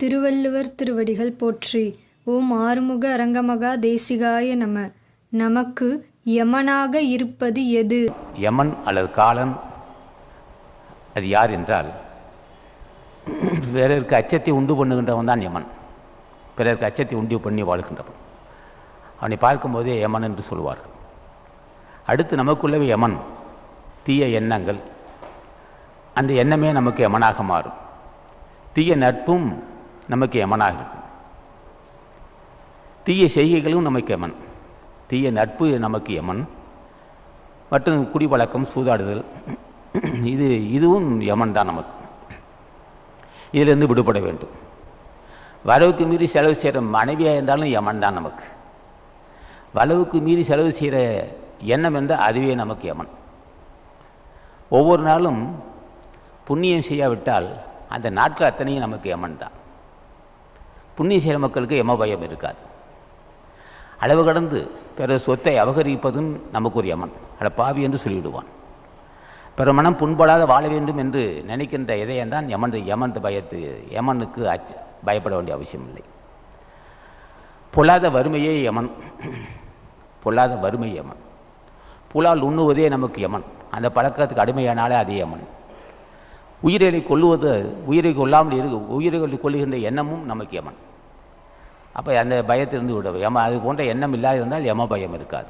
திருவள்ளுவர் திருவடிகள் போற்றி. ஓம் ஆறுமுக அரங்கமகா தேசிகாய நம. நமக்கு யமனாக இருப்பது எது? யமன் அல்லது காலன் அது யார் என்றால் பிறருக்கு அச்சத்தை உண்டு பண்ணுகின்றவன் தான் யமன். பிறருக்கு அச்சத்தை உண்டு பண்ணி வாழ்கின்றவன். அவனை பார்க்கும்போதே யமன் என்று சொல்வார்கள். அடுத்து நமக்குள்ளவே யமன் தீய எண்ணங்கள் அந்த எண்ணமே நமக்கு யமனாக மாறும். தீய நட்பும் நமக்கு எமனாக இருக்கும். தீய செய்கைகளும் நமக்கு எமன். தீய நட்பு நமக்கு எமன். மற்றும் குடிப்பழக்கம் சூதாடுதல் இது இதுவும் யமன் தான் நமக்கு. இதிலிருந்து விடுபட வேண்டும். வரவுக்கு மீறி செலவு செய்கிற மனைவியாக இருந்தாலும் யமன் தான் நமக்கு. வளவுக்கு மீறி செலவு செய்கிற எண்ணம் என்றால் அதுவே நமக்கு யமன் ஒவ்வொரு நாளும் புண்ணியம் செய்யாவிட்டால் அந்த நாட்கள் அத்தனையும் நமக்கு யமன் தான். புண்ணிய செய்கிற மக்களுக்கு யம பயம் இருக்காது. அளவு கடந்து பிற சொத்தை அபகரிப்பதும் நமக்கு ஒரு யமன். அட பாவி என்று சொல்லிவிடுவான். பிற மனம் புண்படாத வாழ வேண்டும் என்று நினைக்கின்ற இதயம்தான் யமன் யமன் பயத்து யமனுக்கு அச்ச பயப்பட வேண்டிய அவசியம் இல்லை பொல்லாத வறுமையே யமன். பொல்லாத வறுமை யமன். புலால் உண்ணுவதே நமக்கு யமன். அந்த பழக்கத்துக்கு அடிமையானாலே அதே யமன். உயிரை கொல்லுவது உயிரை கொல்லாமல் இருக்கு உயிரை கொள்ளுகின்ற எண்ணமும் நமக்கு யமன். அப்போ அந்த பயத்திலிருந்து விட யம அது போன்ற எண்ணம் இல்லாதிருந்தால் யம பயம் இருக்காது.